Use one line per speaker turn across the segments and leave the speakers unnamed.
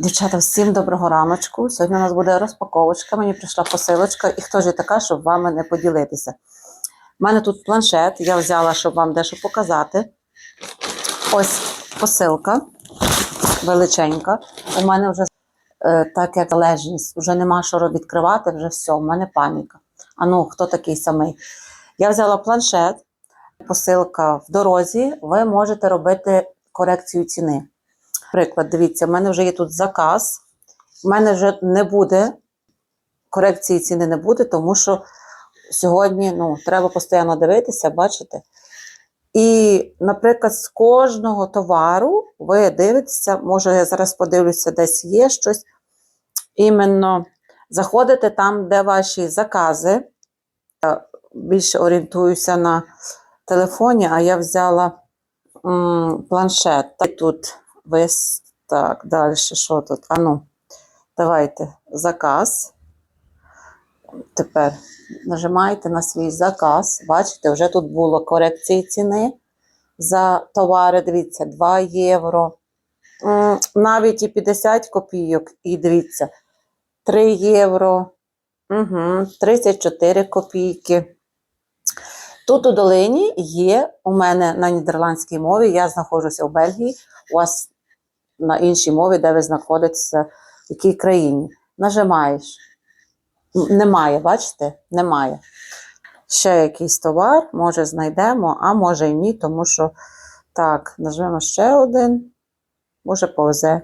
Дівчата, всім доброго раночку. Сьогодні у нас буде розпаковочка. Мені прийшла посилочка, і хто ж я така, щоб вами не поділитися. У мене тут планшет, я взяла, щоб вам дещо показати. Ось посилка величенька. У мене вже е, так як залежність, вже нема що відкривати, вже все, у мене паніка. А ну, хто такий самий? Я взяла планшет, посилка в дорозі, ви можете робити корекцію ціни. Приклад, дивіться, в мене вже є тут заказ. У мене вже не буде корекції ціни не буде, тому що сьогодні ну, треба постійно дивитися, бачите. І, наприклад, з кожного товару ви дивитеся, може, я зараз подивлюся, десь є щось. Іменно заходите там, де ваші закази. Я більше орієнтуюся на телефоні, а я взяла м, планшет. Тут весь так, далі, що тут? А ну, давайте заказ. Тепер нажимаєте на свій заказ. Бачите, вже тут було корекції ціни за товари. Дивіться, 2 євро. Навіть і 50 копійок. І дивіться, 3 євро. Угу, 34 копійки. Тут у долині є у мене на нідерландській мові, я знаходжуся в Бельгії, у вас на іншій мові, де ви знаходитеся, в якій країні. Нажимаєш. Немає, бачите? Немає. Ще якийсь товар, може знайдемо, а може і ні, тому що так, нажмемо ще один, може повзе.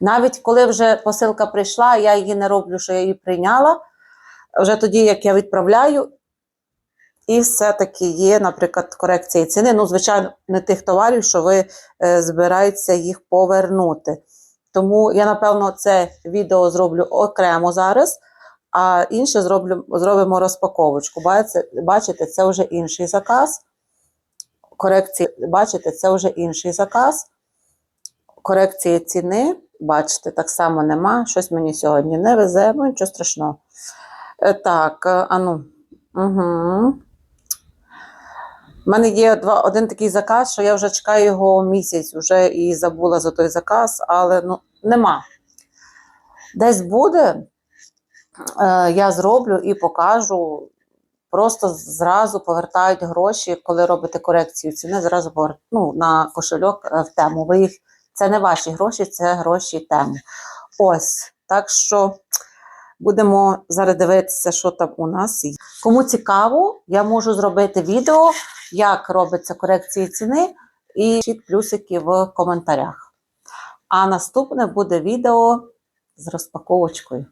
Навіть коли вже посилка прийшла, я її не роблю, що я її прийняла. Вже тоді, як я відправляю, і все-таки є, наприклад, корекція ціни. Ну, звичайно, не тих товарів, що ви е, збираєтеся їх повернути. Тому я, напевно, це відео зроблю окремо зараз, а інше зроблю, зробимо розпаковочку. Бачите, бачите, це вже інший заказ. Корекції, бачите, це вже інший заказ. Корекції ціни, бачите, так само нема. Щось мені сьогодні не везе, ну нічого страшного. Е, Так, е, ану. Угу. У мене є два, один такий заказ, що я вже чекаю його місяць, вже і забула за той заказ, але ну, нема. Десь буде, е, я зроблю і покажу. Просто зразу повертають гроші, коли робите корекцію ціни, зразу повер... ну, на кошельок е, в тему. Ви їх... Це не ваші гроші, це гроші тему. Ось. Так що будемо зараз дивитися, що там у нас є. Кому цікаво, я можу зробити відео, як робиться корекція ціни, і пишіть плюсики в коментарях. А наступне буде відео з розпаковочкою.